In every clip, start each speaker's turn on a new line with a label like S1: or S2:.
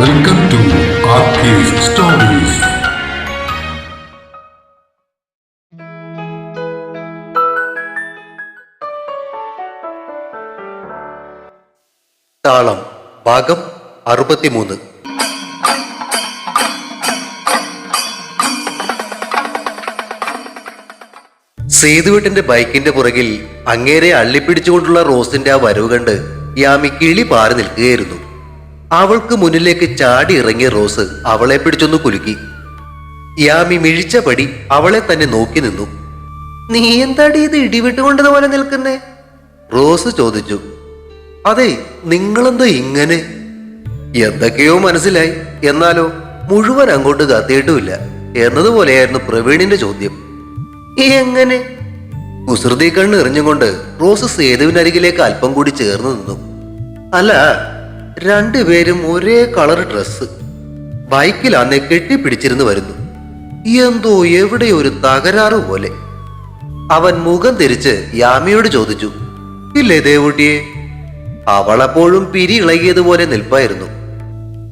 S1: Welcome to stories
S2: താളം ഭാഗം അറുപത്തിമൂന്ന്. സേതുവേട്ടന്റെ ബൈക്കിന്റെ പുറകിൽ അങ്ങേരെ അള്ളിപ്പിടിച്ചുകൊണ്ടുള്ള റോസിന്റെ ആ വരവ് കണ്ട് യാമി കിളി പാറി നിൽക്കുകയായിരുന്നു. അവൾക്ക് മുന്നിലേക്ക് ചാടി ഇറങ്ങിയ റോസ് അവളെ പിടിച്ചൊന്ന് കുലുക്കി. യാമി മിഴിച്ച പടി അവളെ തന്നെ നോക്കി നിന്നു. നീ എന്താടി ഇത് ഇടിവിട്ടുകൊണ്ടതുപോലെ നിൽക്കുന്നേ? റോസ് ചോദിച്ചു. അതെ നിങ്ങളെന്തോ ഇങ്ങനെ? എന്തൊക്കെയോ മനസ്സിലായി. എന്നാലോ മുഴുവൻ അങ്ങോട്ട് കത്തിയിട്ടുമില്ല. എന്നതുപോലെയായിരുന്നു പ്രവീണിന്റെ ചോദ്യം. എങ്ങനെ? കുസൃതി കണ്ണ് എറിഞ്ഞുകൊണ്ട് റോസ് സേതുവിനരികിലേക്ക് അല്പം കൂടി ചേർന്ന് നിന്നു. അല്ല രണ്ടുപേരും ഒരേ കളർ ഡ്രസ്സ് ബൈക്കിലാന്നെ കെട്ടിപ്പിടിച്ചിരുന്ന് വരുന്നു. എന്തോ എവിടെ ഒരു തകരാറ് പോലെ. അവൻ മുഖം തിരിച്ച് യാമിയോട് ചോദിച്ചു ഇല്ലേ ദേവുട്ടിയെ? അവളപ്പോഴും പിരി ഇളകിയതുപോലെ നിൽപ്പായിരുന്നു.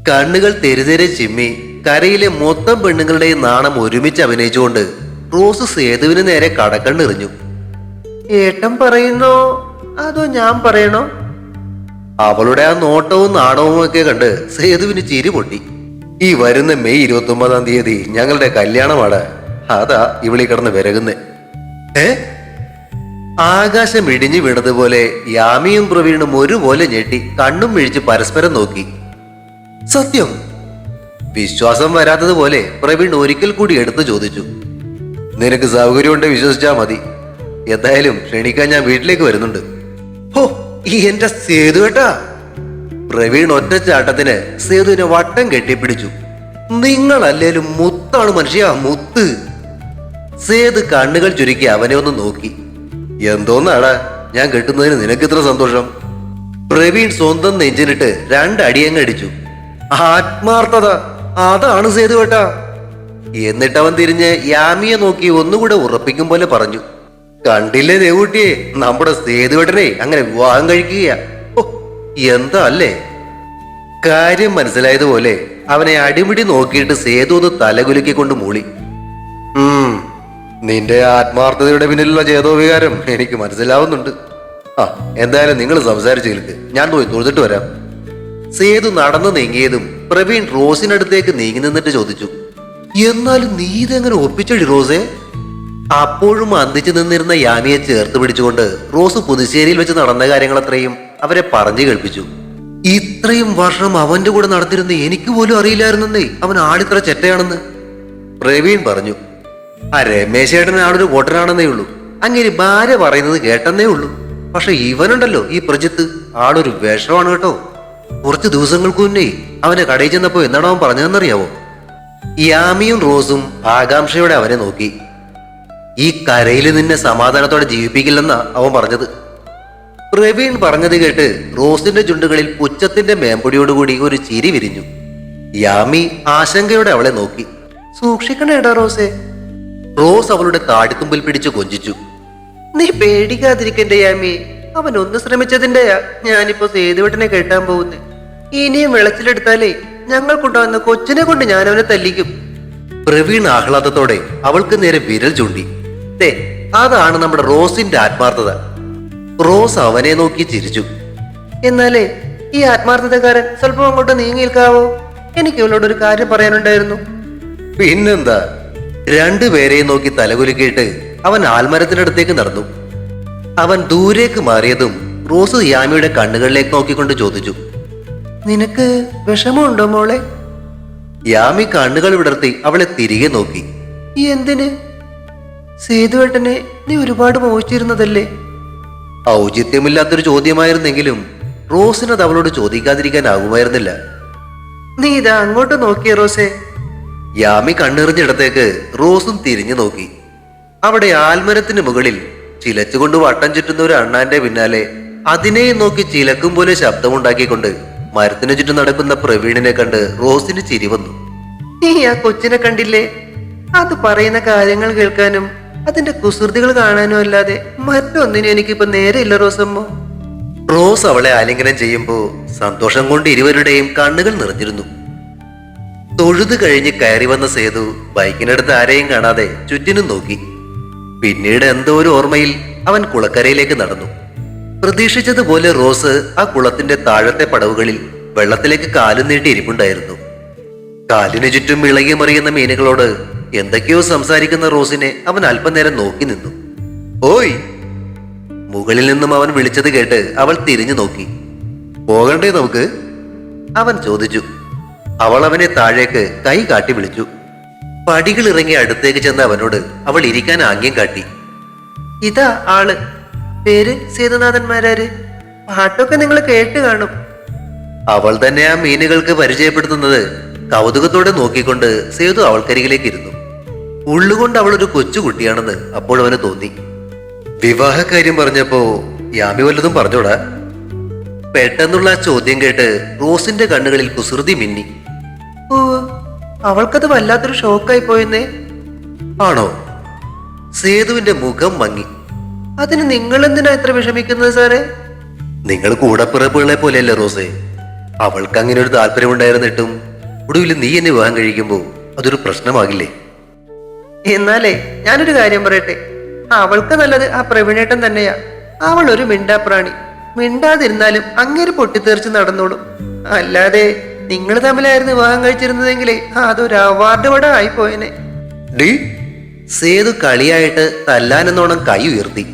S2: കണ്ണുകൾ തെരുതെരെ ചിമ്മി കരയിലെ മൊത്തം പെണ്ണുങ്ങളുടെയും നാണം ഒരുമിച്ച് അഭിനയിച്ചുകൊണ്ട് റോസ് സേതുവിന് നേരെ കടക്കണ്ണെറിഞ്ഞു. ഏട്ടൻ പറയുന്നോ? അതോ ഞാൻ പറയണോ? അവളുടെ ആ നോട്ടവും നാടവും ഒക്കെ കണ്ട് സേതുവിന് ചിരി പൊട്ടി. ഈ വരുന്ന മെയ് ഇരുപത്തി ഒമ്പതാം തീയതി ഞങ്ങളുടെ കല്യാണമാണ്. അതാ ഇവിളി കിടന്ന് വിരകുന്നേ. ഏ? ആകാശം ഇടിഞ്ഞു വീണതുപോലെ യാമിയും പ്രവീണും ഒരുപോലെ ഞെട്ടി കണ്ണും മിഴിച്ച് പരസ്പരം നോക്കി. സത്യം? വിശ്വാസം വരാത്തതുപോലെ പ്രവീൺ ഒരിക്കൽ കൂടി എടുത്തു ചോദിച്ചു. നിനക്ക് സൗകര്യമുണ്ട് വിശ്വസിച്ചാ മതി. എന്തായാലും ക്ഷണിക്കാൻ ഞാൻ വീട്ടിലേക്ക് വരുന്നുണ്ട്. ഹോ ഈ എന്റെ സേതു കേട്ടാ പ്രവീൺ ഒറ്റച്ചാട്ടത്തിന് സേതുവിനെ വട്ടം കെട്ടിപ്പിടിച്ചു. നിങ്ങളല്ലേലും മുത്താണ് മനുഷ്യ മുത്ത്. സേത് കണ്ണുകൾ ചുരുക്കി അവനെ ഒന്ന് നോക്കി. എന്തോന്നാടാ ഞാൻ കെട്ടുന്നതിന് നിനക്ക് ഇത്ര സന്തോഷം? പ്രവീൺ സ്വന്തം നെഞ്ചിനിട്ട് രണ്ടടിയങ്ങ് അടിച്ചു. ആത്മാർത്ഥത അതാണ് സേതു കേട്ടാ എന്നിട്ടവൻ തിരിഞ്ഞ് യാമിയെ നോക്കി ഒന്നുകൂടെ ഉറപ്പിക്കും പോലെ പറഞ്ഞു. കണ്ടില്ലേ ദേവൂട്ടിയെ നമ്മുടെ സേതുവേട്ടനെ അങ്ങനെ വിവാഹം കഴിക്കുക എന്താ അല്ലേ? കാര്യം മനസ്സിലായതുപോലെ അവനെ അടിമുടി നോക്കിയിട്ട് സേതു ഒന്ന് തലകുലുക്കിക്കൊണ്ട് മൂളി. ഉം, നിന്റെ ആത്മാർത്ഥതയുടെ പിന്നിലുള്ള ചേതോവികാരം എനിക്ക് മനസ്സിലാവുന്നുണ്ട്. ആ എന്തായാലും നിങ്ങൾ സംസാരിച്ചു ഞാൻ പോയി തൊഴുതിട്ട് വരാം. സേതു നടന്നു നീങ്ങിയതും പ്രവീൺ റോസിനടുത്തേക്ക് നീങ്ങി നിന്നിട്ട് ചോദിച്ചു എന്നാലും നീ ഇതെങ്ങനെ ഒപ്പിച്ചടി റോസേ? അപ്പോഴും അന്തിച്ചു നിന്നിരുന്ന യാമിയെ ചേർത്ത് പിടിച്ചുകൊണ്ട് റോസ് പുതുശ്ശേരിയിൽ വെച്ച് നടന്ന കാര്യങ്ങളത്രയും അവരെ പറഞ്ഞു കേൾപ്പിച്ചു. ഇത്രയും വർഷം അവന്റെ കൂടെ നടന്നിരുന്ന എനിക്ക് പോലും അറിയില്ലായിരുന്നേ അവൻ ആടിത്ര ചെറ്റയാണെന്ന്. പ്രവീൺ പറഞ്ഞു ആ രമേശ് ചേട്ടൻ ആളൊരു വോട്ടറാണെന്നേ ഉള്ളൂ. അങ്ങനെ ഭാര്യ പറയുന്നത് കേട്ടെന്നേ ഉള്ളൂ. പക്ഷെ ഇവനുണ്ടല്ലോ ഈ പ്രജിത്ത്. ആളൊരു വേഷമാണ് കേട്ടോ. കുറച്ച് ദിവസങ്ങൾക്ക് മുന്നേ അവനെ കടയിൽ ചെന്നപ്പോ എന്താണ് അവൻ പറഞ്ഞതെന്നറിയാവോ? യാമിയും റോസും ആകാംക്ഷയോടെ അവനെ നോക്കി. ഈ കരയിൽ നിന്നെ സമാധാനത്തോടെ ജീവിപ്പിക്കില്ലെന്നാ അവൻ പറഞ്ഞത്. പ്രവീൺ പറഞ്ഞത് കേട്ട് റോസിന്റെ ചുണ്ടുകളിൽ പുച്ഛത്തിന്റെ മേമ്പൊടിയോടുകൂടി ഒരു ചിരി വിരിഞ്ഞു. യാമി ആശങ്കയോടെ അവളെ നോക്കി. സൂക്ഷിക്കണേടാ റോസേ. റോസ് അവളുടെ താടിത്തുമ്പിൽ പിടിച്ചു കൊഞ്ചിച്ചു. നീ പേടിക്കാതിരിക്കണ്ടേ യാമി. അവൻ ഒന്ന് ശ്രമിച്ചതിന്റെ ഞാനിപ്പോ സേതുവട്ടനെ കേട്ടാൻ പോകുന്നേ. ഇനിയും വെളച്ചിലെടുത്താലേ ഞങ്ങൾക്കുണ്ടാവുന്ന കൊച്ചിനെ കൊണ്ട് ഞാൻ അവനെ തല്ലിക്കും. പ്രവീൺ ആഹ്ലാദത്തോടെ അവൾക്ക് നേരെ വിരൽ ചൂണ്ടി. ദേ അതാണ് നമ്മുടെ റോസിന്റെ ആത്മാർത്ഥത. റോസ് അവനെ നോക്കി ചിരിച്ചു. എന്നാലേ ഈ ആത്മാർത്ഥതക്കാരൻ സ്വല്പം അങ്ങോട്ട് നീങ്ങി നിൽക്കാവോ? എനിക്ക് ഇവളോട് ഒരു കാര്യം പറയാനുണ്ടായിരുന്നു. പിന്നെന്താ? രണ്ടുപേരെയും നോക്കി തലകുലുക്കിയിട്ട് അവൻ ആൽമരത്തിനടുത്തേക്ക് നടന്നു. അവൻ ദൂരേക്ക് മാറിയതും റോസ് യാമിയുടെ കണ്ണുകളിലേക്ക് നോക്കിക്കൊണ്ട് ചോദിച്ചു. നിനക്ക് വിഷമമുണ്ടോ മോളെ? യാമി കണ്ണുകൾ വിടർത്തി അവളെ തിരികെ നോക്കി. എന്തിന്? സേതുവേട്ടനെ നീ ഒരുപാട് മോഹിച്ചിരുന്നതല്ലേ? ഔചിത്യമില്ലാത്തൊരു ചോദ്യമായിരുന്നെങ്കിലും റോസിന് അത് അവളോട് ചോദിക്കാതിരിക്കാനാകുമായിരുന്നില്ല. നീ ഇതാ അങ്ങോട്ട് നോക്കിയ റോസേ. യാമി കണ്ണെറിഞ്ഞിടത്തേക്ക് റോസും തിരിഞ്ഞു നോക്കി. അവിടെ ആൽമരത്തിന് മുകളിൽ ചിലച്ചുകൊണ്ട് വട്ടം ചുറ്റുന്ന ഒരു അണ്ണാന്റെ പിന്നാലെ അതിനെയും നോക്കി ചിലക്കും പോലെ ശബ്ദമുണ്ടാക്കിക്കൊണ്ട് മരത്തിനു ചുറ്റും നടക്കുന്ന പ്രവീണിനെ കണ്ട് റോസിന് ചിരി വന്നു. നീ ആ കൊച്ചിനെ കണ്ടില്ലേ? അത് പറയുന്ന കാര്യങ്ങൾ കേൾക്കാനും അതിന്റെ കുസൃതികൾ കാണാനോ അല്ലാതെ മറ്റൊന്നിനും എനിക്കിപ്പോ നേരെയില്ല റോസമ്മോ. റോസ് അവളെ ആലിംഗനം ചെയ്യുമ്പോൾ സന്തോഷം കൊണ്ട് ഇരുവരുടെയും കണ്ണുകൾ നിറഞ്ഞിരുന്നു. തൊഴുതു കഴിഞ്ഞ് കയറി വന്ന സേതു ബൈക്കിനടുത്ത് ആരെയും കാണാതെ ചുറ്റിനും നോക്കി. പിന്നീട് എന്തോ ഒരു ഓർമ്മയിൽ അവൻ കുളക്കരയിലേക്ക് നടന്നു. പ്രതീക്ഷിച്ചതുപോലെ റോസ് ആ കുളത്തിന്റെ താഴത്തെ പടവുകളിൽ വെള്ളത്തിലേക്ക് കാലും നീട്ടി ഇരിപ്പുണ്ടായിരുന്നു. കാലിനു ചുറ്റും ഇളകി മറിയുന്ന മീനുകളോട് എന്തൊക്കെയോ സംസാരിക്കുന്ന റോസിനെ അവൻ അല്പനേരം നോക്കി നിന്നു. ഓയ്! മുകളിൽ നിന്നും അവൻ വിളിച്ചത് കേട്ട് അവൾ തിരിഞ്ഞു നോക്കി. പോകണ്ടേ നമുക്ക്? അവൻ ചോദിച്ചു. അവൾ അവനെ താഴേക്ക് കൈ കാട്ടി വിളിച്ചു. പടികൾ ഇറങ്ങി അടുത്തേക്ക് ചെന്ന അവനോട് അവൾ ഇരിക്കാൻ ആംഗ്യം കാട്ടി.
S3: ഇതാ ആൾ. പേര് സേതുനാഥന്മാരാര്. പാട്ടൊക്കെ നിങ്ങൾ കേട്ട് കാണും.
S2: അവൾ തന്നെ ആ മീനുകൾക്ക് പരിചയപ്പെടുത്തുന്നത് കൗതുകത്തോടെ നോക്കിക്കൊണ്ട് സേതു അവൾക്കരികിലേക്ക് ഇരുന്നു. ഉള്ളുകൊണ്ട് അവളൊരു കൊച്ചുകുട്ടിയാണെന്ന് അപ്പോൾ അവന് തോന്നി. വിവാഹകാര്യം പറഞ്ഞപ്പോ യാമി വല്ലതും പറഞ്ഞോടാ? പെട്ടെന്നുള്ള ആ ചോദ്യം കേട്ട് റോസിന്റെ കണ്ണുകളിൽ കുസൃതി മിന്നി.
S3: ഓ അവൾക്കത് വല്ലാത്തൊരു ഷോക്കായി പോയെന്നേ.
S2: ആണോ? സേതുവിന്റെ മുഖം മങ്ങി.
S3: അതിന് നിങ്ങൾ എന്തിനാ ഇത്ര വിഷമിക്കുന്നത് സാറേ?
S2: നിങ്ങൾ കൂടപ്പിറപ്പുകളെ പോലെയല്ലേ റോസേ. അവൾക്ക് അങ്ങനെ ഒരു താല്പര്യമുണ്ടായിരുന്നിട്ടും ഒടുവിൽ നീ എന്നെ വിവാഹം കഴിക്കുമ്പോൾ അതൊരു പ്രശ്നമാകില്ലേ?
S3: എന്നാലേ ഞാനൊരു കാര്യം പറയട്ടെ? അവൾക്ക് നല്ലത് ആ പ്രവീണേട്ടൻ തന്നെയാ. അവൾ ഒരു മിണ്ടാപ്രാണി. മിണ്ടാതിരുന്നാലും അങ്ങേര് പൊട്ടിത്തെറിച്ച് നടന്നോളും. അല്ലാതെ നിങ്ങൾ തമ്മിലായിരുന്നു വിവാഹം കഴിച്ചിരുന്നതെങ്കിലേ അതൊരു അവാർഡ് വട ആയിപ്പോയനെ.
S2: ഡി സേതു കളിയായിട്ട് തല്ലാനെന്നോണം കൈ ഉയർത്തി.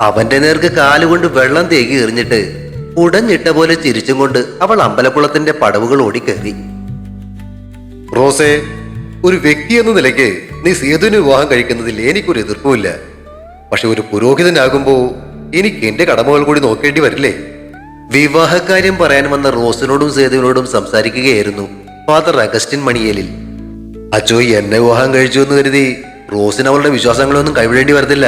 S2: അവന്റെ നേർക്ക് കാലുകൊണ്ട് വെള്ളം തേകി എറിഞ്ഞിട്ട് ഉടഞ്ഞിട്ട പോലെ ചിരിച്ചും കൊണ്ട് അവൾ അമ്പലക്കുളത്തിന്റെ പടവുകൾ ഓടിക്കേറി. റോസേ ഒരു വ്യക്തി എന്ന നിലയ്ക്ക് നീ സേതുവിന് വിവാഹം കഴിക്കുന്നതിൽ എനിക്കൊരു എതിർപ്പുമില്ല. പക്ഷെ ഒരു പുരോഹിതനാകുമ്പോൾ എനിക്ക് എന്റെ കടമകൾ കൂടി നോക്കേണ്ടി വരില്ലേ? വിവാഹകാര്യം പറയാൻ വന്ന റോസിനോടും സേതുവിനോടും സംസാരിക്കുകയായിരുന്നു ഫാദർ അഗസ്റ്റിൻ മണിയേലിൽ. അച്ചോ എന്നെ വിവാഹം കഴിച്ചു എന്ന് കരുതി റോസിന് അവളുടെ വിശ്വാസങ്ങളൊന്നും കൈവിടേണ്ടി വരത്തില്ല.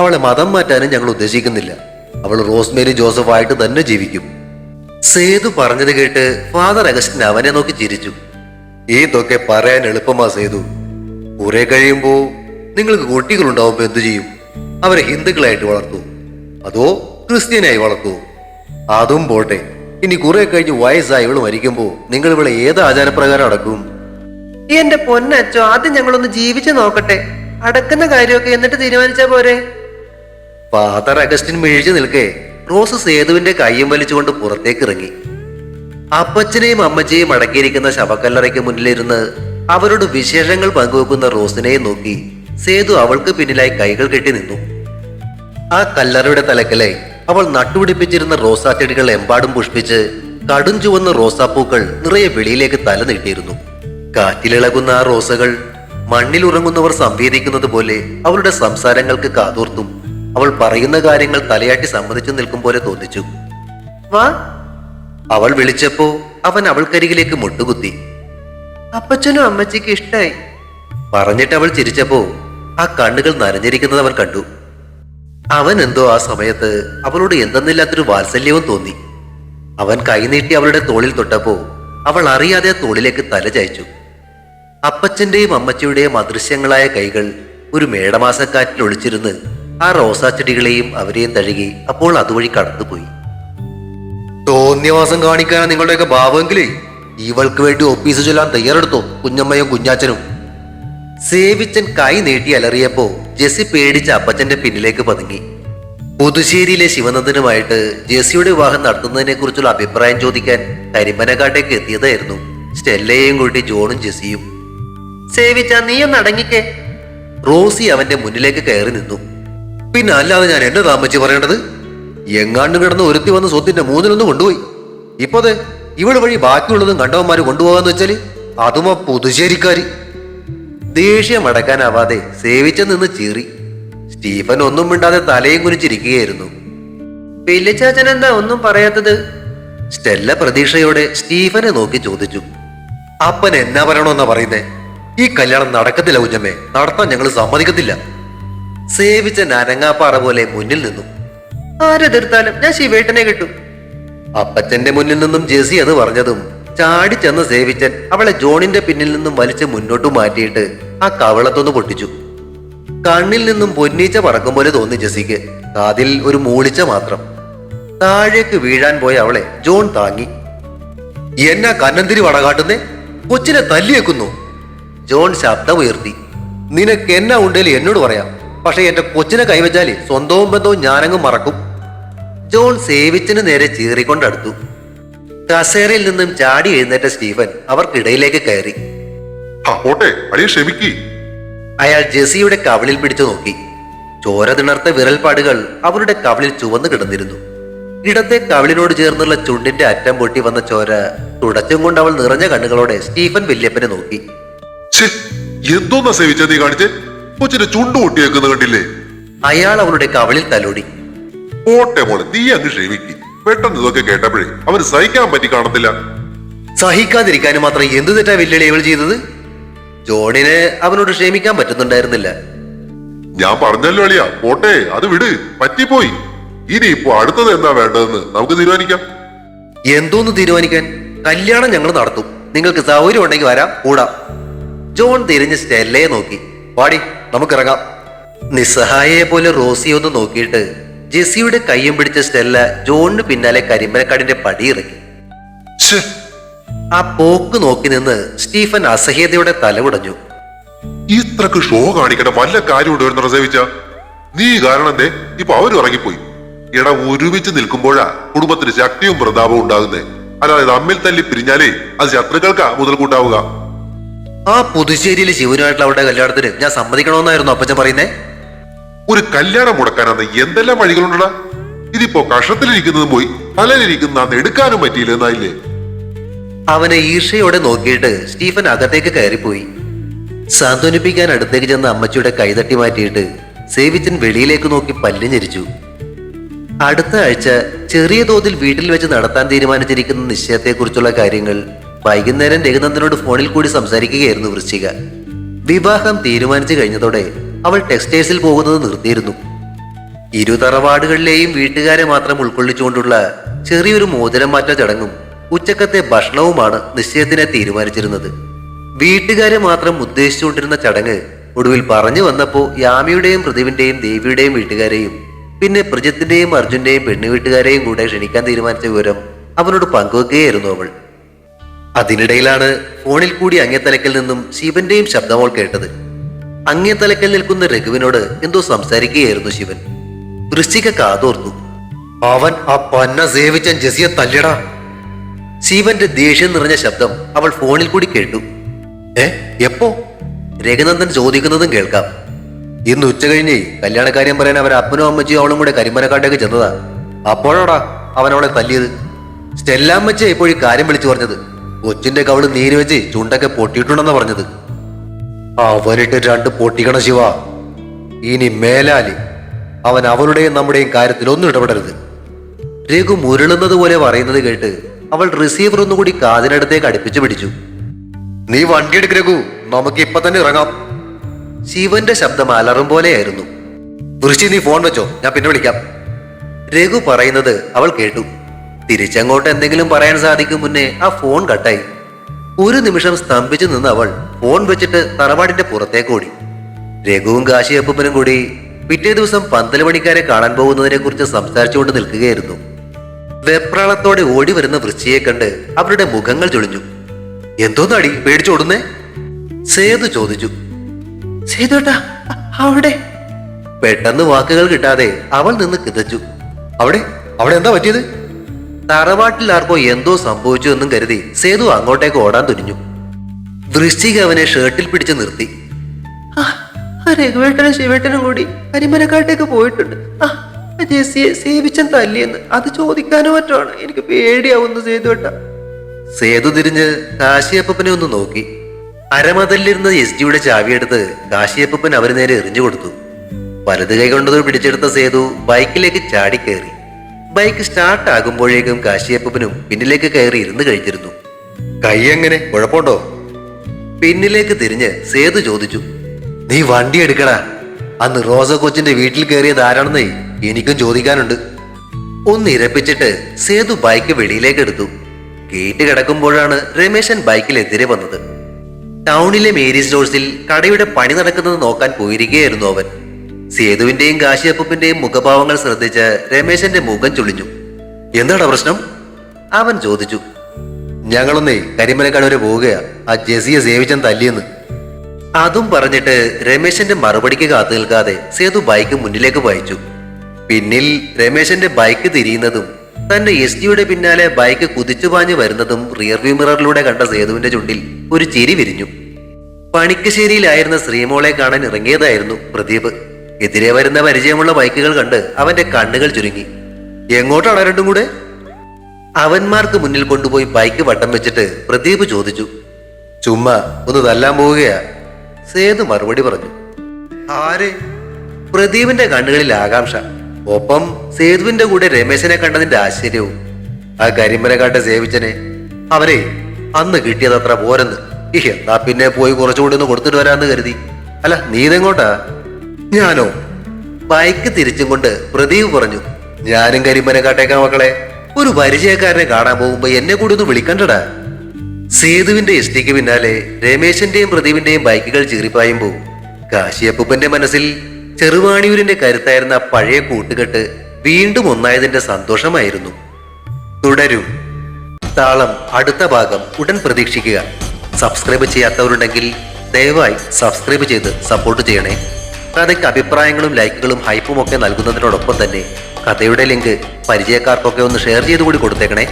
S2: അവളെ മതം മാറ്റാനും ഞങ്ങൾ ഉദ്ദേശിക്കുന്നില്ല. അവൾ റോസ്മേരി ജോസഫായിട്ട് തന്നെ ജീവിക്കും. സേതു പറഞ്ഞത് കേട്ട് ഫാദർ അഗസ്റ്റിൻ അവനെ നോക്കി ചിരിച്ചു. ഇതൊക്കെ പറയാൻ എളുപ്പമാ സേതു. കുറെ കഴിയുമ്പോൾ നിങ്ങൾക്ക് കുട്ടികൾ ഉണ്ടാവുമ്പോൾ എന്തു ചെയ്യും? അവരെ ഹിന്ദുക്കളായിട്ട് വളർത്തൂ. അതോ ക്രിസ്ത്യനായി വളർത്തൂ. അതും പോട്ടെ. ഇനി കുറെ കഴിഞ്ഞ് വയസ്സായി ഇവൾ മരിക്കുമ്പോ നിങ്ങൾ ഇവിടെ ഏത് ആചാരപ്രകാരം അടക്കും?
S3: എന്റെ പൊന്നച്ചോ ആദ്യം ഞങ്ങളൊന്ന് ജീവിച്ചു നോക്കട്ടെ. അടക്കുന്ന കാര്യമൊക്കെ എന്നിട്ട് തീരുമാനിച്ചാ പോരെ?
S2: ഫാദർ അഗസ്റ്റിൻ മിഴിച്ചു നിൽക്കേ റോസ് സേതുവിന്റെ കയ്യും വലിച്ചുകൊണ്ട് പുറത്തേക്ക് ഇറങ്ങി. അപ്പച്ചനെയും അമ്മച്ചയും അടക്കിയിരിക്കുന്ന ശവക്കല്ലറയ്ക്ക് മുന്നിലിരുന്ന് അവരുടെ വിശേഷങ്ങൾ പങ്കുവെക്കുന്ന റോസിനെയും നോക്കി സേതു അവൾക്ക് പിന്നിലായി കൈകൾ കെട്ടി നിന്നു. ആ കല്ലറയുടെ തലക്കലെ അവൾ നട്ടുപിടിപ്പിച്ചിരുന്ന റോസാ ചെടികൾ എമ്പാടും പുഷ്പിച്ച് കടും ചുവന്ന റോസാപ്പൂക്കൾ നിറയെ വെളിയിലേക്ക് തല നീട്ടിയിരുന്നു. കാറ്റിലിളകുന്ന ആ റോസകൾ മണ്ണിൽ ഉറങ്ങുന്നവർ സംവേദിക്കുന്നത് പോലെ അവളുടെ സംസാരങ്ങൾക്ക് കാതോർത്തും അവൾ പറയുന്ന കാര്യങ്ങൾ തലയാട്ടി സമ്മതിച്ചു നിൽക്കും പോലെ തോന്നിച്ചു.
S3: വാ.
S2: അവൾ വിളിച്ചപ്പോ അവൻ അവൾക്കരികിലേക്ക് മുട്ടുകുത്തി.
S3: അപ്പച്ചനും അമ്മച്ചിക്ക് ഇഷ്ടായി.
S2: പറഞ്ഞിട്ട് അവൾ ചിരിച്ചപ്പോ ആ കണ്ണുകൾ നനഞ്ഞിരിക്കുന്നത് അവൻ കണ്ടു. അവൻ എന്തോ ആ സമയത്ത് അവളോട് എന്തെന്നില്ലാത്തൊരു വാത്സല്യവും തോന്നി. അവൻ കൈനീട്ടി അവളുടെ തോളിൽ തൊട്ടപ്പോ അവൾ അറിയാതെ ആ തോളിലേക്ക് തല ചായച്ചു. അപ്പച്ചന്റെയും അമ്മച്ചിയുടെയും അദൃശ്യങ്ങളായ കൈകൾ ഒരു മേടമാസക്കാറ്റിൽ ഒളിച്ചിരുന്ന് ആ റോസാ ചെടികളെയും അവരെയും തഴുകി അപ്പോൾ അതുവഴി കടന്നുപോയി. തോന്നിയവാസം കാണിക്കാനാ നിങ്ങളുടെയൊക്കെ ഭാവമെങ്കിലേ. ഇവൾക്ക് വേണ്ടി ഓഫീസ് ചൊല്ലാൻ തയ്യാറെടുത്തു കുഞ്ഞമ്മയും കുഞ്ഞാച്ചനും. സേവിച്ചൻ കൈ നീട്ടി അലറിയപ്പോ ജെസ്സി പേടിച്ച് അപ്പച്ചന്റെ പിന്നിലേക്ക് പതുങ്ങി. പുതുശ്ശേരിയിലെ ശിവനന്ദനുമായിട്ട് ജെസ്സിയുടെ വിവാഹം നടത്തുന്നതിനെ കുറിച്ചുള്ള അഭിപ്രായം ചോദിക്കാൻ കരിമ്പനക്കാട്ടേക്ക് എത്തിയതായിരുന്നു സ്റ്റെല്ലയെയും കൂട്ടി ജോണും ജെസ്സിയും.
S3: സേവിച്ച നീ ഒന്ന് അടങ്ങിക്കേ.
S2: റോസി അവന്റെ മുന്നിലേക്ക് കയറി നിന്നു. പിന്നെ അല്ലാതെ ഞാൻ എന്നെ താമസിച്ച് പറയേണ്ടത്? എങ്ങാണ്ട് കിടന്ന് ഒരുത്തി വന്ന് സ്വത്തിന്റെ മൂന്നിലൊന്ന് കൊണ്ടുപോയി. ഇപ്പൊ ഇവിടെ വഴി ബാക്കിയുള്ളതും കണ്ടവന്മാര് കൊണ്ടുപോകാന്ന് വെച്ചാൽ അതും ആ പുതുശ്ശേരിക്കാര്. ദേഷ്യം അടക്കാനാവാതെ സേവിച്ച നിന്ന് ചീറി. സ്റ്റീഫൻ ഒന്നും മിണ്ടാതെ തലയും കുനിച്ചിരിക്കുകയായിരുന്നു.
S3: വലിയച്ചാച്ചൻ എന്താ ഒന്നും പറയാത്തത്?
S2: സ്റ്റെല്ല പ്രതീക്ഷയോടെ സ്റ്റീഫനെ നോക്കി ചോദിച്ചു. അപ്പൻ എന്നാ പറയണമെന്നാ പറയുന്നേ? ഈ കല്യാണം നടക്കത്തില്ല കുഞ്ഞമ്മേ. നടത്താൻ ഞങ്ങൾ സമ്മതിക്കത്തില്ല. സേവിച്ച നനങ്ങാപ്പാറ പോലെ മുന്നിൽ നിന്നു.
S3: ആരെതിർത്താലും ഞാൻ ശിവേട്ടനെ കിട്ടും.
S2: അപ്പച്ചന്റെ മുന്നിൽ നിന്നും ജെസി അത് പറഞ്ഞതും ചാടി ചെന്ന് സേവിച്ചൻ അവളെ ജോണിന്റെ പിന്നിൽ നിന്നും വലിച്ച് മുന്നോട്ട് മാറ്റിയിട്ട് ആ കവളത്തൊന്ന് പൊട്ടിച്ചു. കണ്ണിൽ നിന്നും പൊന്നീച്ച പറക്കും പോലെ തോന്നി ജെസിക്ക് കാതിൽ ഒരു മൂളിച്ച മാത്രം. താഴേക്ക് വീഴാൻ പോയ അവളെ ജോൺ താങ്ങി. എന്നാ കന്നന്തിരി വടകാട്ടുന്നേ കൊച്ചിനെ തല്ലിയേക്കുന്നു. ജോൺ ശബ്ദം ഉയർത്തി നിനക്ക് എന്നാ ഉണ്ടേലും എന്നോട് പറയാം. പക്ഷെ എന്റെ കൊച്ചിനെ കൈവച്ചാൽ സ്വന്തവും ബന്ധവും ഞാനങ്ങ് മറക്കും. ജോൺ സേവിച്ചിന് നേരെ ചീറിക്കൊണ്ടടുത്തു. കസേരയിൽ നിന്നും ചാടി എഴുന്നേറ്റ സ്റ്റീഫൻ അവർക്കിടയിലേക്ക് കയറി.
S1: ആ പോട്ടെ അടിയ ക്ഷമിക്ക്.
S2: അയാൾ ജെസിയുടെ കവിളിൽ പിടിച്ചു നോക്കി. ചോര തിണർത്ത വിരൽപാടുകൾ അവരുടെ കവിളിൽ ചുവന്നു കിടന്നിരുന്നു. ഇടത്തെ കവിളിനോട് ചേർന്നുള്ള ചുണ്ടിന്റെ അറ്റം പൊട്ടി വന്ന ചോര തുടച്ചും കൊണ്ട് അവൾ നിറഞ്ഞ കണ്ണുകളോടെ സ്റ്റീഫൻ വല്യപ്പനെ നോക്കി.
S1: എന്തോന്നാ സേവിച്ച നീ കാണിച്ചേ? കൊച്ചിന്റെ ചുണ്ടു പൊട്ടിയേക്കുന്നത് കണ്ടില്ലേ?
S2: അയാൾ അവളുടെ കവിളിൽ തലോടി.
S1: പോട്ടെ മോളെ നീ അങ്ങ് ക്ഷമിക്ക്. പെട്ടെന്ന് ഇതൊക്കെ കേട്ടപ്പോഴേ അവന് സഹിക്കാൻ പറ്റി കാണത്തില്ല.
S2: സഹിക്കാതിരിക്കാനും മാത്രം എന്തു തെറ്റാ വെല്ലുവിളി അവൾ ചെയ്തത്? ജോണിന് അവനോട് ക്ഷമിക്കാൻ പറ്റുന്നുണ്ടായിരുന്നില്ല.
S1: ഞാൻ പറഞ്ഞല്ലോ അളിയ പോട്ടെ അത് വിട് പറ്റിപ്പോയി. ഇനി ഇപ്പൊ അടുത്തത് എന്താ വേണ്ടതെന്ന് നമുക്ക് തീരുമാനിക്കാം.
S2: എന്തോന്ന് തീരുമാനിക്കാൻ? കല്യാണം ഞങ്ങൾ നടത്തും. നിങ്ങൾക്ക് സൗകര്യം ഉണ്ടെങ്കിൽ വരാം കൂടാം. ജോൺ തിരിഞ്ഞ് സ്റ്റെല്ലയെ നോക്കി. വാടി നമുക്കിറങ്ങാം. നിസ്സഹായയെ പോലെ റോസിയെ ഒന്ന് നോക്കിയിട്ട് ജെസ്സിയുടെ കയ്യും പിടിച്ച സ്റ്റെല്ല ജോണിന് പിന്നാലെ കരിമ്പനക്കാടിന്റെ
S1: പടിയിറങ്ങി
S2: ആ പോക്ക് നോക്കി നിന്ന് സ്റ്റീഫൻ അസഹ്യതയോടെ തലകുടഞ്ഞു
S1: ഇത്രക്ക് ഷോ കാണിക്കട്ടെ വല്ല കാര്യം പ്രസവിച്ച സേവിച്ച നീ കാരണം ഇപ്പൊ അവരും ഇറങ്ങിപ്പോയി. എടാ ഒരുമിച്ച് നിൽക്കുമ്പോഴാ കുടുംബത്തിന് ശക്തിയും പ്രതാപവും ഉണ്ടാകുന്നേ. അല്ലാതെ തമ്മിൽ തല്ലി പിരിഞ്ഞാലേ അത് ശത്രുക്കൾക്കാ മുതൽക്കൂട്ടാവുക.
S2: ആ പുതുശ്ശേരിയിലെ ശിവനുമായിട്ടുള്ള അവരുടെ കല്യാണത്തിന് ഞാൻ സമ്മതിക്കണമെന്നായിരുന്നു അപ്പച്ച പറയുന്നേ.
S1: ഒരു കല്യാണം മുടക്കാനാന്ന് എന്തെല്ലാം വഴികളുണ്ടടാ? ഇതിപ്പോ കഷത്തിലിരിക്കുന്നത് പോയി തലയിലിരിക്കുന്ന എടുക്കാനും പറ്റിയില്ലെന്നായില്ലേ
S2: അവനെ ഈർഷയോടെ നോക്കിയിട്ട് സ്റ്റീഫൻ അകത്തേക്ക് കയറിപ്പോയി. സാന്ത്വനിപ്പിക്കാൻ അടുത്തേക്ക് ചെന്ന അമ്മച്ചിയുടെ കൈതട്ടി മാറ്റിയിട്ട് സേവിച്ചൻ വെളിയിലേക്ക് നോക്കി പല്ലിഞ്ഞിരിച്ചു ഞെരിച്ചു. അടുത്ത ആഴ്ച ചെറിയ തോതിൽ വീട്ടിൽ വെച്ച് നടത്താൻ തീരുമാനിച്ചിരിക്കുന്ന നിശ്ചയത്തെക്കുറിച്ചുള്ള കാര്യങ്ങൾ വൈകുന്നേരം രഘുനന്ദനോട് ഫോണിൽ കൂടി സംസാരിക്കുകയായിരുന്നു വൃശ്ചിക. വിവാഹം തീരുമാനിച്ചു കഴിഞ്ഞതോടെ അവൾ ടെക്സ്റ്റൈൽസിൽ പോകുന്നത് നിർത്തിയിരുന്നു. ഇരു തറവാടുകളിലെയും വീട്ടുകാരെ മാത്രം ഉൾക്കൊള്ളിച്ചുകൊണ്ടുള്ള ചെറിയൊരു മോതിരം മാറ്റ ചടങ്ങും ഉച്ചക്കത്തെ ഭക്ഷണവുമാണ് നിശ്ചയത്തിനെ തീരുമാനിച്ചിരുന്നത്. വീട്ടുകാരെ മാത്രം ഉദ്ദേശിച്ചുകൊണ്ടിരുന്ന ചടങ്ങ് ഒടുവിൽ പറഞ്ഞു വന്നപ്പോൾ യാമിയുടെയും പ്രതിവിന്റെയും ദേവിയുടെയും വീട്ടുകാരെയും പിന്നെ പ്രജിത്തിന്റെയും അർജുന്റെയും പെണ്ണു വീട്ടുകാരെയും കൂടെ ക്ഷണിക്കാൻ തീരുമാനിച്ച വിവരം അവനോട് പങ്കുവെക്കുകയായിരുന്നു അവൾ. അതിനിടയിലാണ് ഫോണിൽ കൂടി അങ്ങേത്തലക്കിൽ നിന്നും ശിവന്റെയും ശബ്ദമോൾ കേട്ടത്. അങ്ങേത്തലക്കിൽ നിൽക്കുന്ന രഘുവിനോട് എന്തോ സംസാരിക്കുകയായിരുന്നു ശിവൻ. വൃശ്ചിക കാതോർത്തു അവൻ ആ പന്ന സേവിച്ച ജസിയെ തല്ലിയടാ ശിവന്റെ ദേഷ്യം നിറഞ്ഞ ശബ്ദം അവൾ ഫോണിൽ കൂടി കേട്ടു. ഏ എപ്പോ? രഘുനന്ദൻ ചോദിക്കുന്നതും കേൾക്കാം. ഇന്ന് ഉച്ച കഴിഞ്ഞേ കല്യാണകാര്യം പറയാൻ അവൻ അപ്പനും അമ്മച്ചിയും അവളും കൂടെ കരിമനക്കാട്ടേക്ക് ചെന്നതാ. അപ്പോഴോടാ അവൻ അവളെ തല്ലിയത്? സ്റ്റെല്ലാമ്മച്ച ഇപ്പോഴും കാര്യം വിളിച്ചു പറഞ്ഞത്. കൊച്ചിന്റെ കവൾ നീര് വെച്ച് ചുണ്ടൊക്കെ പൊട്ടിയിട്ടുണ്ടെന്നാ പറഞ്ഞത്. അവനിട്ട് രണ്ട് പൊട്ടിക്കണ ശിവ. ഇനി മേലാലി അവൻ അവളുടെയും നമ്മുടെയും കാര്യത്തിൽ ഒന്നും ഇടപെടരുത്. രഘു മുരളുന്നത് പോലെ പറയുന്നത് കേട്ട് അവൾ റിസീവർ ഒന്നുകൂടി കാതിനടുത്തേക്ക് അടുപ്പിച്ചു പിടിച്ചു. നീ വണ്ടി എടുക്ക് രഘു നമുക്ക് ഇപ്പൊ തന്നെ ഇറങ്ങാം. ശിവന്റെ ശബ്ദം അലറും പോലെയായിരുന്നു. ഋഷി നീ ഫോൺ വെച്ചോ ഞാൻ പിന്നെ വിളിക്കാം. രഘു പറയുന്നത് അവൾ കേട്ടു. തിരിച്ചങ്ങോട്ട് എന്തെങ്കിലും പറയാൻ സാധിക്കും മുന്നേ ആ ഫോൺ കട്ടായി ഒരു നിമിഷം സ്തംഭിച്ചു നിന്ന് അവൾ ഫോൺ വെച്ചിട്ട് തറവാടിന്റെ പുറത്തേക്ക് ഓടി. രഘുവും കാശിയപ്പനും കൂടി പിറ്റേ ദിവസം പന്തൽ പണിക്കാരെ കാണാൻ പോകുന്നതിനെ കുറിച്ച് സംസാരിച്ചുകൊണ്ട് നിൽക്കുകയായിരുന്നു. വെപ്രാളത്തോടെ ഓടി വരുന്ന വൃശ്ചിയെ കണ്ട് അവരുടെ മുഖങ്ങൾ ചൊളിഞ്ഞു. എന്തോന്നടി പേടിച്ചോടുന്നേ സേതു ചോദിച്ചു. സേതുട്ടാ അവിടെ? പെട്ടെന്ന് വാക്കുകൾ കിട്ടാതെ അവൾ നിന്ന് കിതച്ചു. അവിടെ? അവിടെ എന്താ പറ്റിയത്? തറവാട്ടിൽ ആർക്കോ എന്തോ സംഭവിച്ചു എന്നും കരുതി സേതു അങ്ങോട്ടേക്ക് ഓടാൻ തുനിഞ്ഞു. വൃശ്ചിക അവനെ ഷർട്ടിൽ പിടിച്ചു നിർത്തി.
S3: രഘുവേട്ടനും ശിവേട്ടനും കൂടി അരിമനക്കാട്ടേക്ക് പോയിട്ടുണ്ട്. ജെസ്സിയെ സേവിച്ചൻ തല്ലിയെന്ന് അത് ചോദിക്കാനോ മറ്റാണ് എനിക്ക് പേടിയാവുന്നു സേതുവേട്ട
S2: സേതു തിരിഞ്ഞ് കാശിയപ്പനെ ഒന്ന് നോക്കി. അരമതല്ലിരുന്ന എസ് ജിയുടെ ചാവിയെടുത്ത് കാശിയപ്പൻ അവർ നേരെ എറിഞ്ഞു കൊടുത്തു. വലതു കൈ കൊണ്ടത് പിടിച്ചെടുത്ത സേതു ബൈക്കിലേക്ക് ചാടിക്കയറി ബൈക്ക് സ്റ്റാർട്ട് ആകുമ്പോഴേക്കും കാശിയപ്പനും പിന്നിലേക്ക് കയറി ഇരുന്ന് കഴിച്ചിരുന്നു. കൈ എങ്ങനെ? കുഴപ്പമുണ്ടോ? പിന്നിലേക്ക് തിരിഞ്ഞ് സേതു ചോദിച്ചു. നീ വണ്ടി എടുക്കടാ. അന്ന് റോസ കൊച്ചിന്റെ വീട്ടിൽ കയറിയത് ആരാണെന്നേ എനിക്കും ചോദിക്കാനുണ്ട്. ഒന്ന് ഇരപ്പിച്ചിട്ട് സേതു ബൈക്ക് വെളിയിലേക്ക് എടുത്തു. ഗേറ്റ് കിടക്കുമ്പോഴാണ് രമേശൻ ബൈക്കിലെതിരെ വന്നത്. ടൗണിലെ മേരി സ്റ്റോഴ്സിൽ കടയുടെ പണി നടക്കുന്നത് നോക്കാൻ പോയിരിക്കുകയായിരുന്നു അവൻ. സേതുവിന്റെയും കാശിയപ്പൂപ്പിന്റെയും മുഖഭാവങ്ങൾ ശ്രദ്ധിച്ച് രമേശന്റെ മുഖം ചുളിഞ്ഞു. എന്താടാ പ്രശ്നം? അവൻ ചോദിച്ചു. ഞങ്ങളൊന്നേ കരിമലക്കാട് വരെ പോവുകയാ. ആ ജെസിയെ സേവിച്ചൻ തല്ലിയെന്ന്. അതും പറഞ്ഞിട്ട് രമേശന്റെ മറുപടിക്ക് കാത്തു നിൽക്കാതെ സേതു ബൈക്ക് മുന്നിലേക്ക് വായിച്ചു പിന്നിൽ രമേശന്റെ ബൈക്ക് തിരിയുന്നതും തന്റെ എസ് ടിയുടെ പിന്നാലെ ബൈക്ക് കുതിച്ചു പാഞ്ഞു വരുന്നതും റിയർവ്യൂ മിററിലൂടെ കണ്ട സേതുവിന്റെ ചുണ്ടിൽ ഒരു ചിരി വിരിഞ്ഞു. പണിക്കശ്ശേരിയിലായിരുന്ന ശ്രീമോളെ കാണാൻ ഇറങ്ങിയതായിരുന്നു പ്രദീപ്. എതിരെ വരുന്ന പരിചയമുള്ള ബൈക്കുകൾ കണ്ട് അവന്റെ കണ്ണുകൾ ചുരുങ്ങി. എങ്ങോട്ടാണ് രണ്ടും കൂടെ? അവന്മാർക്ക് മുന്നിൽ കൊണ്ടുപോയി ബൈക്ക് വട്ടം വെച്ചിട്ട് പ്രദീപ് ചോദിച്ചു. ചുമ്മാ ഒന്ന് തല്ലാൻ പോവുകയാ. സേതു മറുപടി പറഞ്ഞു. ആര്? പ്രദീപിന്റെ കണ്ണുകളിൽ ആകാംക്ഷ. ഒപ്പം സേതുവിന്റെ കൂടെ രമേശനെ കണ്ടതിന്റെ ആശ്ചര്യവും. ആ കരിമ്പനക്കാട്ടെ സേവിച്ചനെ. അവരെ അന്ന് കിട്ടിയത് അത്ര പോരെന്ന് എന്നാ പിന്നെ പോയി കുറച്ചുകൂടി ഒന്ന് കൊടുത്തിട്ട് വരാന്ന് കരുതി. അല്ല നീ ഇതെങ്ങോട്ടാ? ഞാനോ? ബൈക്ക് തിരിച്ചും കൊണ്ട് പ്രദീപ് പറഞ്ഞു ഞാനും കരിമ്പനക്കാട്ടേക്കാ മക്കളെ. ഒരു പരിചയക്കാരനെ കാണാൻ പോകുമ്പോ എന്നെ കൂടി ഒന്ന് വിളിക്കണ്ടടാ. സേതുവിന്റെ എസ്റ്റിക്ക് പിന്നാലെ രമേശന്റെയും പ്രദീപിന്റെയും ബൈക്കുകൾ ചീറിപ്പായുമ്പോൾ കാശിയപ്പൂപ്പന്റെ മനസ്സിൽ ചെറുവാണിയൂരിന്റെ കരുത്തായിരുന്ന പഴയ കൂട്ടുകെട്ട് വീണ്ടും ഒന്നായതിന്റെ സന്തോഷമായിരുന്നു. തുടരും. താളം അടുത്ത ഭാഗം ഉടൻ പ്രതീക്ഷിക്കുക. സബ്സ്ക്രൈബ് ചെയ്യാത്തവരുണ്ടെങ്കിൽ ദയവായി സബ്സ്ക്രൈബ് ചെയ്ത് സപ്പോർട്ട് ചെയ്യണേ. കഥയ്ക്ക് അഭിപ്രായങ്ങളും ലൈക്കുകളും ഹൈപ്പും ഒക്കെ നൽകുന്നതിനോടൊപ്പം തന്നെ കഥയുടെ ലിങ്ക് പരിചയക്കാർക്കൊക്കെ ഒന്ന് ഷെയർ ചെയ്ത് കൂടി കൊടുത്തേക്കണേ.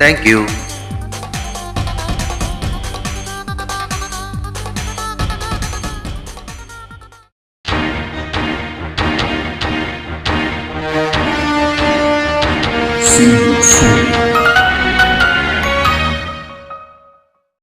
S2: താങ്ക്